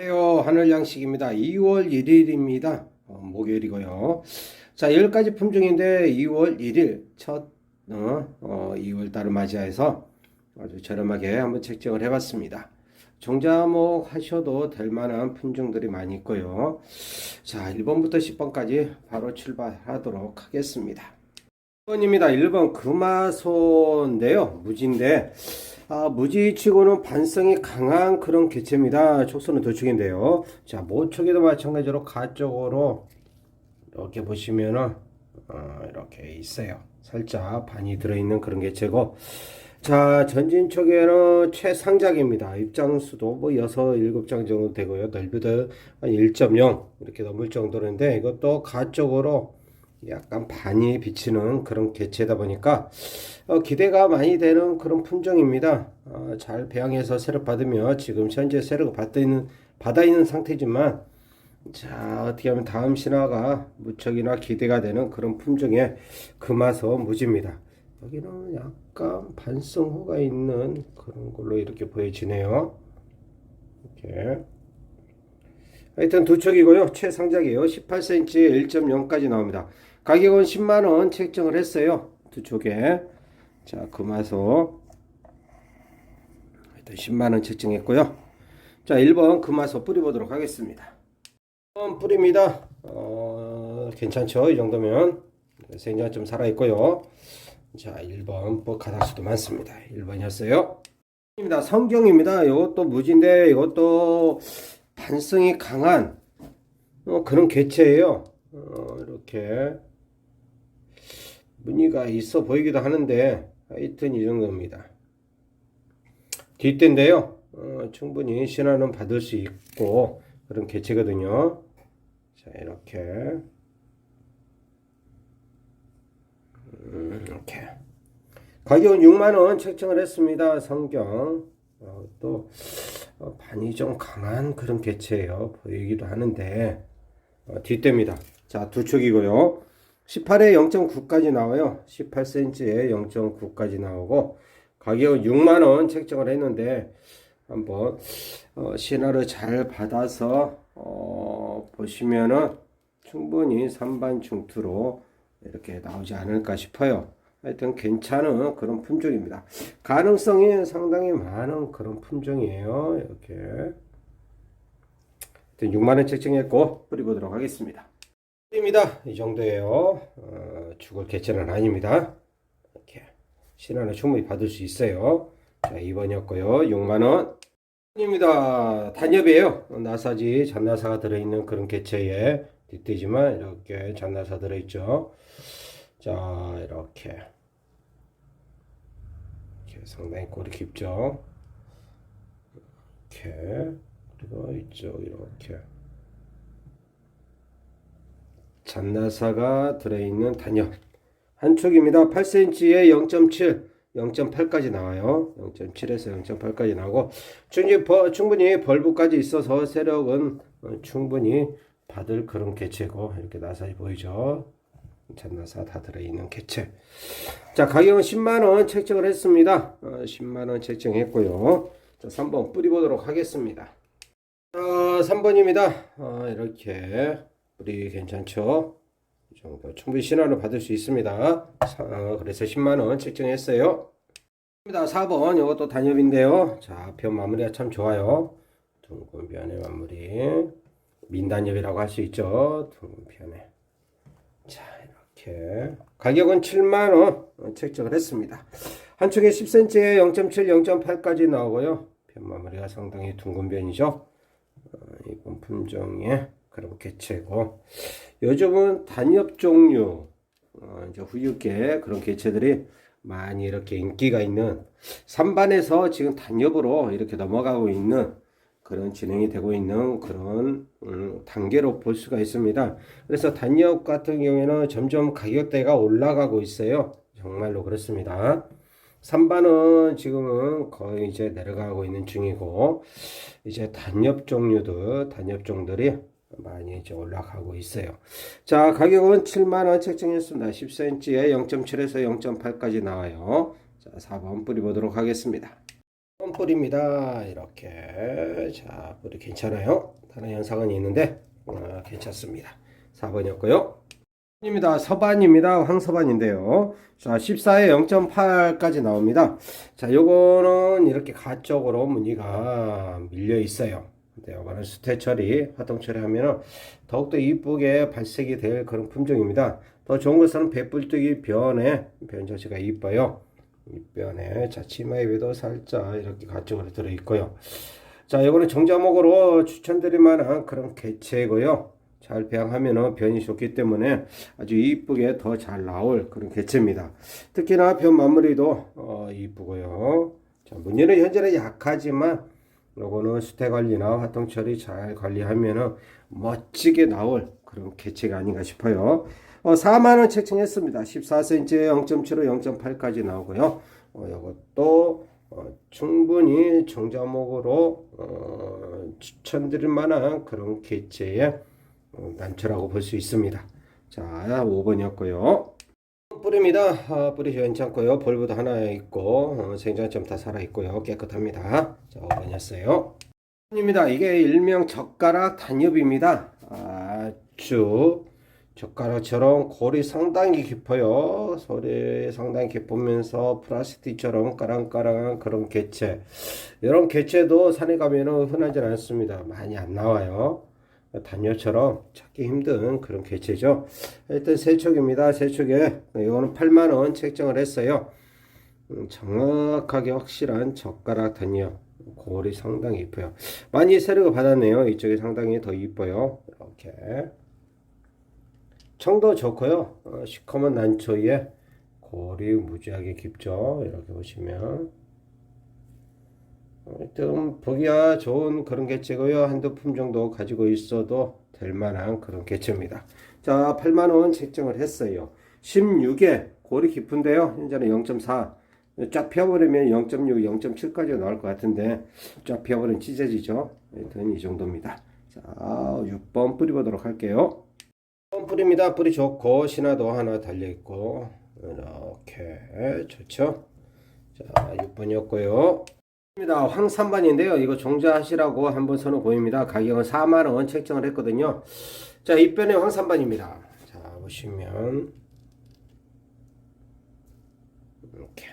안녕하세요. 하늘양식입니다. 2월 1일입니다. 어, 목요일이고요. 자, 10가지 품종인데 2월 1일 첫 어, 어, 2월 달을 맞이해서 아주 저렴하게 한번 책정을 해봤습니다. 종자목 하셔도 될 만한 품종들이 많이 있고요. 자, 1번부터 10번까지 바로 출발하도록 하겠습니다. 1번입니다. 1번 금화소인데요. 무지인데 아, 무지치고는 반성이 강한 그런 개체입니다. 촉수는 도축인데요. 자, 모촉에도 마찬가지로 가쪽으로 이렇게 보시면은 어, 이렇게 있어요. 살짝 반이 들어있는 그런 개체고 자, 전진촉에는 최상작입니다. 입장수도 뭐 6, 7장 정도 되고요. 넓이도 한 1.0 이렇게 넘을 정도인데 이것도 가쪽으로 약간 반이 비치는 그런 개체다 보니까 어, 기대가 많이 되는 그런 품종입니다. 어, 잘 배양해서 세력 받으며 지금 현재 세력을 받아 있는 받아 있는 상태지만 자 어떻게 하면 다음 신화가 무척이나 기대가 되는 그런 품종의 금화서 무지입니다. 여기는 약간 반성호가 있는 그런 걸로 이렇게 보여지네요. 이렇게. 하여튼 두 척이고요. 최상작이에요. 18cm에 1.0까지 나옵니다. 가격은 10만원 책정을 했어요. 두 촉에. 자, 금화소. 하여튼 10만원 책정했고요. 자, 1번 금화소 뿌려보도록 하겠습니다. 1번 뿌립니다. 어, 괜찮죠? 이 정도면. 생장 좀 살아있고요. 자, 1번, 뭐, 가닥수도 많습니다. 1번이었어요. 입니다. 성경입니다. 이것도 무지인데, 이것도 반성이 강한 어, 그런 개체예요. 어, 이렇게 무늬가 있어 보이기도 하는데 하여튼 이 정도입니다. 뒷대인데요. 어, 충분히 신화는 받을 수 있고 그런 개체거든요. 자 이렇게 음, 이렇게 가격은 6만원 책정을 했습니다. 성경 어, 또 어, 반이 좀 강한 그런 개체예요. 보이기도 하는데 어, 뒷대입니다. 자, 두 촉이고요. 18에 0.9까지 나와요. 18cm에 0.9까지 나오고 가격은 6만 원 책정을 했는데 한번 어, 신화를 잘 받아서 어, 보시면은 충분히 산반 중투로 이렇게 나오지 않을까 싶어요. 하여튼 괜찮은 그런 품종입니다. 가능성이 상당히 많은 그런 품종이에요. 이렇게 6만원 책정했고 뿌려보도록 하겠습니다. 뿌립니다. 이 정도예요. 어, 죽을 개체는 아닙니다. 이렇게 신화는 충분히 받을 수 있어요. 자 2번이었고요. 6만원 입니다. 단엽이에요. 나사지 잔나사가 들어있는 그런 개체에 뒷대지만 이렇게 잔나사 들어있죠. 자 이렇게 이렇게 상당히 꼬리 깊죠. 이렇게 그리고 이쪽 이렇게 잔나사가 들어있는 단엽 한 촉입니다. 8cm에 0.7 0.8까지 나와요. 0.7에서 0.8까지 나오고 충분히, 벌, 충분히 벌브까지 있어서 세력은 어, 충분히 받을 그런 개체고 이렇게 나사히 보이죠. 잔나사 다 들어있는 개체. 자 가격은 10만원 책정을 했습니다. 어, 10만원 책정했고요. 자 3번 뿌리 보도록 하겠습니다. 어, 3번입니다. 어, 이렇게 뿌리 괜찮죠? 이 정도 충분히 신화를 받을 수 있습니다. 사, 어, 그래서 10만원 책정했어요. 4번 이것도 단엽인데요. 자, 편 마무리가 참 좋아요. 둥근 편의 마무리. 민단엽이라고 할 수 있죠. 둥근 편에. 자, 이렇게. 가격은 7만원 책정을 했습니다. 한 촉에 10cm에 0.7, 0.8까지 나오고요. 편 마무리가 상당히 둥근 편이죠. 어, 이번 품종의 그런 개체고 요즘은 단엽 종류 어, 이제 후유계 그런 개체들이 많이 이렇게 인기가 있는 산반에서 지금 단엽으로 이렇게 넘어가고 있는 그런 진행이 되고 있는 그런 음, 단계로 볼 수가 있습니다. 그래서 단엽 같은 경우에는 점점 가격대가 올라가고 있어요. 정말로 그렇습니다. 산반은 지금은 거의 이제 내려가고 있는 중이고 이제 단엽 종류도 단엽 종들이 많이 이제 올라가고 있어요. 자, 가격은 7만원 책정했습니다. 10cm에 0.7에서 0.8까지 나와요. 자, 4번 뿌려보도록 하겠습니다. 뿌리입니다. 이렇게. 자, 뿌리 괜찮아요. 다른 현상은 있는데, 어, 괜찮습니다. 4번이었고요. 입니다. 서반입니다. 황서반인데요. 자, 14에 0.8까지 나옵니다. 자, 요거는 이렇게 가쪽으로 무늬가 밀려 있어요. 근데 요거는 수태 처리, 화동 처리하면은 더욱더 이쁘게 발색이 될 그런 품종입니다. 더 좋은 것은 배불뜨기 변에 변 자체가 이뻐요. 이 변에 자 치마 위도 살짝 이렇게 가쪽으로 들어 있고요. 자, 요거는 정자목으로 추천드릴 만한 그런 개체고요. 잘 배양하면은 변이 좋기 때문에 아주 이쁘게 더 잘 나올 그런 개체입니다. 특히나 변 마무리도 어, 이쁘고요. 자, 무늬는 현재는 약하지만 요거는 수태 관리나 활동 처리 잘 관리하면은 멋지게 나올 그런 개체가 아닌가 싶어요. 어, 4만 원 책정했습니다. 14cm에 0.75, 0.8까지 나오고요. 어, 이것도 어, 충분히 종자목으로 어, 추천드릴 만한 그런 개체의 어, 난초라고 볼 수 있습니다. 자, 5번이었고요. 뿌리입니다. 아, 뿌리 괜찮고요. 벌브도 하나 있고 어, 생장점 다 살아 있고요. 깨끗합니다. 자, 5번이었어요. 입니다. 이게 일명 젓가락 단엽입니다. 아주 젓가락처럼 골이 상당히 깊어요. 소리 상당히 깊으면서 플라스틱처럼 까랑까랑한 그런 개체. 이런 개체도 산에 가면은 흔하지 않습니다. 많이 안 나와요. 단열처럼 찾기 힘든 그런 개체죠. 일단 세촉입니다. 세촉에 이거는 8만 원 책정을 했어요. 음, 정확하게 확실한 젓가락 단열. 골이 상당히 이뻐요. 많이 세력을 받았네요. 이쪽이 상당히 더 이뻐요. 이렇게. 청도 좋고요. 어, 시커먼 난초에 골이 무지하게 깊죠. 이렇게 보시면. 좀 보기야 좋은 그런 개체고요. 한두 품 정도 가지고 있어도 될 만한 그런 개체입니다. 자, 8만 원 책정을 했어요. 16에 골이 깊은데요. 현재는 0.4. 쫙 펴버리면 0.6, 0.7까지 나올 것 같은데 쫙 펴버리면 찢어지죠. 하여튼 이 정도입니다. 자, 6번 뿌리 보도록 할게요. 6번 뿌리입니다. 뿌리 좋고 신화도 하나 달려있고 이렇게 좋죠. 자, 6번이었고요. 입니다. 황산반인데요. 이거 종자하시라고 한번 선호 보입니다. 가격은 4만 원 책정을 했거든요. 자, 이변의 황산반입니다. 자, 보시면 이렇게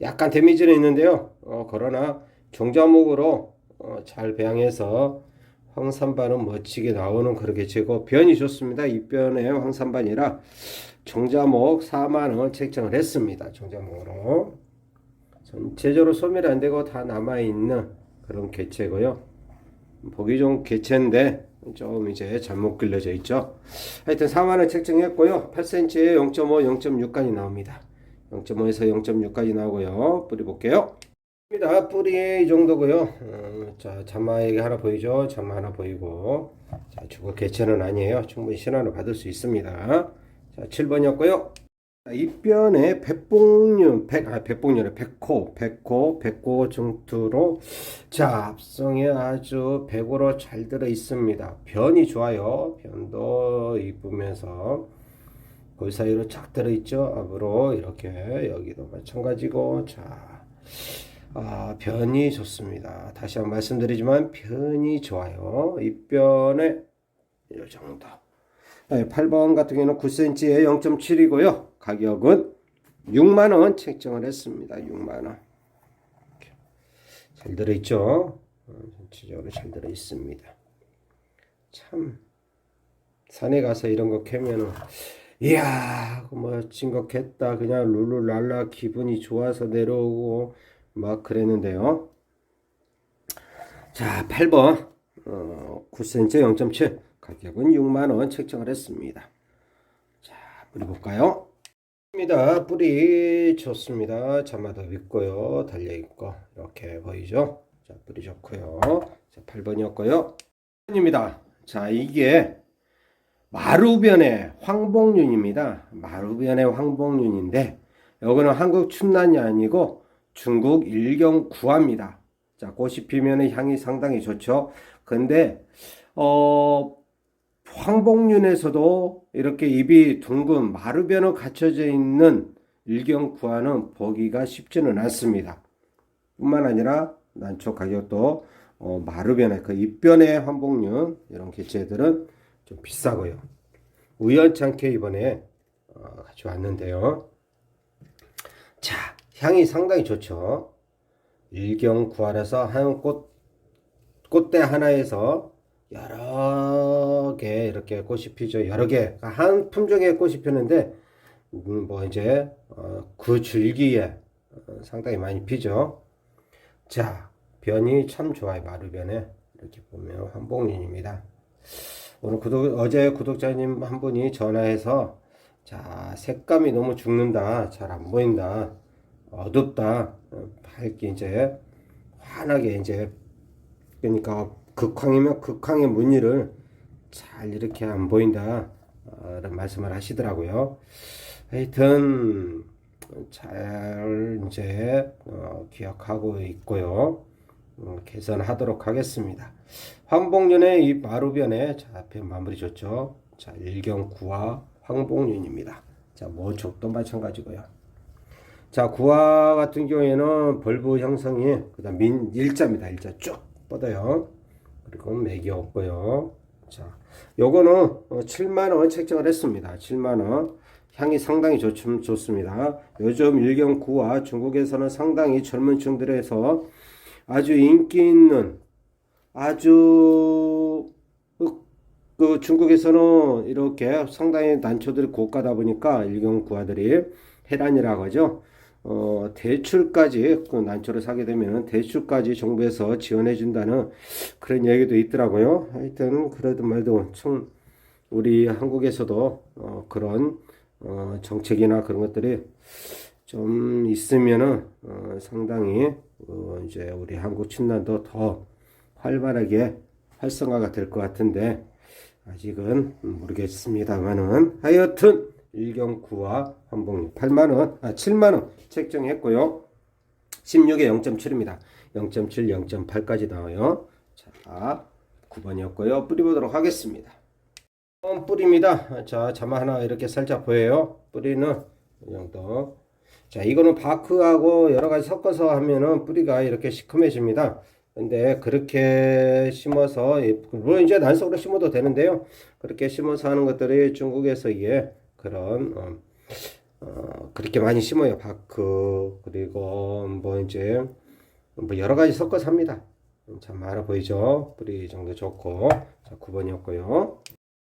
약간 데미지는 있는데요. 어, 그러나 종자목으로 어, 잘 배양해서 황산반은 멋지게 나오는 그런 개체고 변이 좋습니다. 이변의 황산반이라 종자목 4만 원 책정을 했습니다. 종자목으로. 전체적으로 소멸이 안 되고 다 남아 있는 그런 개체고요. 보기 좋은 개체인데 좀 이제 잘못 길러져 있죠. 하여튼 4만 원 책정했고요. 8cm에 0.5, 0.6까지 나옵니다. 0.5에서 0.6까지 나오고요. 뿌리 볼게요. 입니다. 뿌리 이 정도고요. 어, 자, 자마에게 하나 보이죠? 자마 하나 보이고. 자, 주거 개체는 아니에요. 충분히 신화를 받을 수 있습니다. 자, 7번이었고요. 입변에 백봉륜, 백, 아, 백봉륜에 백호, 백호, 백호 중투로 자, 합성에 아주 백으로 잘 들어 있습니다. 변이 좋아요. 변도 이쁘면서 그 사이로 착 들어 있죠. 앞으로 이렇게 여기도 마찬가지고 자, 아, 변이 좋습니다. 다시 한번 말씀드리지만 변이 좋아요. 입변에 이 정도. 8번 같은 경우는 9cm에 0.7이고요. 가격은 6만원 책정을 했습니다. 6만원. 잘 들어있죠? 어, 전체적으로 잘 들어있습니다. 참, 산에 가서 이런 거 캐면은, 이야, 멋진 거 캤다. 그냥 룰루랄라 기분이 좋아서 내려오고, 막 그랬는데요. 자, 8번. 어, 9cm 0.7. 가격은 6만원 책정을 했습니다. 자, 뿌리 볼까요? 입니다. 뿌리 좋습니다. 자마도 있고요. 달려있고, 이렇게 보이죠? 자, 뿌리 좋고요. 자, 8번이었고요. 입니다. 자, 이게 마루변의 황복륜입니다. 마루변의 황복륜인데, 여기는 한국 춘난이 아니고 중국 일경 구화입니다. 자, 꽃이 피면 향이 상당히 좋죠. 근데, 어, 황복륜에서도 이렇게 입이 둥근 마루변으로 갖춰져 있는 일경구화는 보기가 쉽지는 않습니다. 뿐만 아니라 난초 가격도 어, 마루변에 그 입변의 환복륜 이런 개체들은 좀 비싸고요. 우연찮게 이번에 어, 가져왔는데요. 자, 향이 상당히 좋죠. 일경구할에서 한 꽃, 꽃대 하나에서 여러 개 이렇게 꽃이 피죠. 여러 개, 한 품종의 꽃이 피는데, 음, 뭐 이제, 어, 그 줄기에 어, 상당히 많이 피죠. 자, 변이 참 좋아요. 마루변에. 이렇게 보면 환복륜입니다. 오늘 구독, 어제 구독자님 한 분이 전화해서, 자, 색감이 너무 죽는다. 잘 안 보인다. 어둡다. 어, 밝게 이제, 환하게 이제, 그러니까 극황이면 극황의 무늬를 잘 이렇게 안 보인다. 어, 라는 말씀을 하시더라고요. 하여튼, 잘 이제, 어, 기억하고 있고요. 어, 개선하도록 하겠습니다. 황복륜의 이 마루변에 자, 앞에 마무리 줬죠. 자, 일경 구화 황복륜입니다. 자, 모촉도 마찬가지고요. 자, 구화 같은 경우에는 벌브 형성이 그다음 민 일자입니다. 일자 쭉 뻗어요. 그리고 맥이 없고요. 자, 요거는 어, 7만 원 책정을 했습니다. 7만 원. 향이 상당히 좋, 좋습니다. 요즘 일경구와 중국에서는 상당히 젊은 층들에서 아주 인기 있는 아주 그, 그 중국에서는 이렇게 상당히 난초들이 고가다 보니까 일경 구화들이 해란이라고 하죠. 어, 대출까지 그 난초를 사게 되면 대출까지 정부에서 지원해 준다는 그런 얘기도 있더라고요. 하여튼 그래도 말도 참 우리 한국에서도 어, 그런 어, 정책이나 그런 것들이 좀 있으면은 어, 상당히 어, 이제 우리 한국 친단도 더 활발하게 활성화가 될 것 같은데 아직은 모르겠습니다만은 하여튼 일경구와 환봉 8만원, 아 7만원 책정했고요. 16에 0.7입니다. 0.7, 0.8까지 나와요. 자, 9번이었고요. 뿌리보도록 하겠습니다. 음, 뿌리입니다. 자, 자마 하나 이렇게 살짝 보여요. 뿌리는 이 정도. 자, 이거는 바크하고 여러 가지 섞어서 하면은 뿌리가 이렇게 시커매집니다. 근데 그렇게 심어서, 물론 이제 난석으로 심어도 되는데요. 그렇게 심어서 하는 것들이 중국에서 이게 그런 어, 어, 그렇게 많이 심어요. 바크 그리고 뭐 이제 뭐 여러 가지 섞어서 합니다. 참 많아 보이죠? 뿌리 정도 좋고 자 9번이었고요.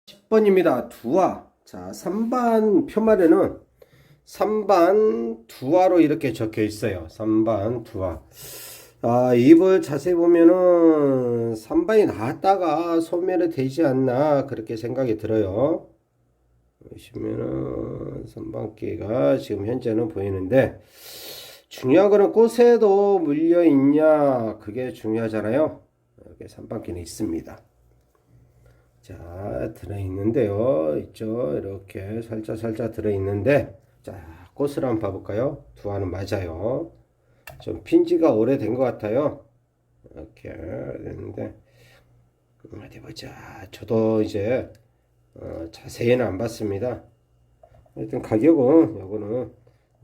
10번입니다. 두화. 자 3반 표말에는 3반 두화로 이렇게 적혀 있어요. 3반 두화. 아, 잎을 자세히 보면은 3반이 나왔다가 소멸이 되지 않나 그렇게 생각이 들어요. 보시면은 선반기가 지금 현재는 보이는데 중요한 거는 꽃에도 물려 있냐 그게 중요하잖아요. 여기 선반기는 있습니다. 자 들어 있는데요. 있죠. 이렇게 살짝 살짝 들어 있는데 자 꽃을 한번 봐볼까요? 두 알은 맞아요. 좀 핀지가 오래된 것 같아요. 이렇게 됐는데 어디 보자. 저도 이제 어, 자세히는 안 봤습니다. 일단 가격은 요거는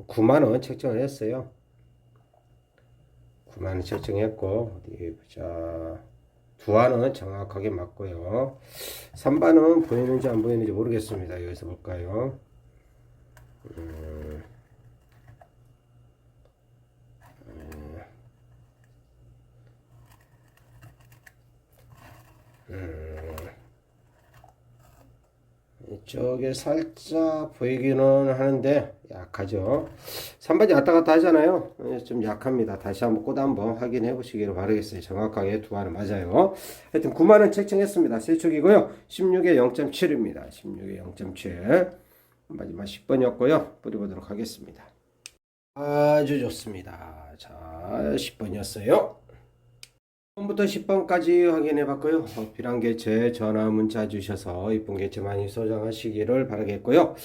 9만원 책정을 했어요. 9만원 책정했고 어디 보자. 두안은 정확하게 맞고요. 3반은 보이는지 안 보이는지 모르겠습니다. 여기서 볼까요? 음, 음, 이쪽에 살짝 보이기는 하는데 약하죠. 3번이 왔다 갔다 하잖아요. 예, 좀 약합니다. 다시 한번 꽃 한번 확인해 보시기를 바라겠어요. 정확하게 두 알은 맞아요. 하여튼 9만원 책정했습니다. 세축이고요. 16에 0.7입니다. 16에 0.7. 마지막 10번이었고요. 뿌려보도록 하겠습니다. 아주 좋습니다. 자, 10번이었어요. 1번부터 10번까지 확인해 봤고요. 어, 필요한 개체 전화 문자 주셔서 이쁜 개체 많이 소장하시기를 바라겠고요.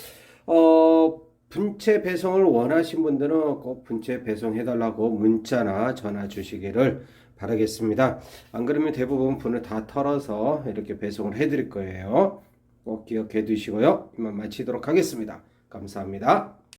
어, 분체 배송을 원하신 분들은 꼭 분체 배송해 달라고 문자나 전화 주시기를 바라겠습니다. 안 그러면 대부분 분을 다 털어서 이렇게 배송을 해 드릴 거예요. 꼭 기억해 두시고요. 이만 마치도록 하겠습니다. 감사합니다.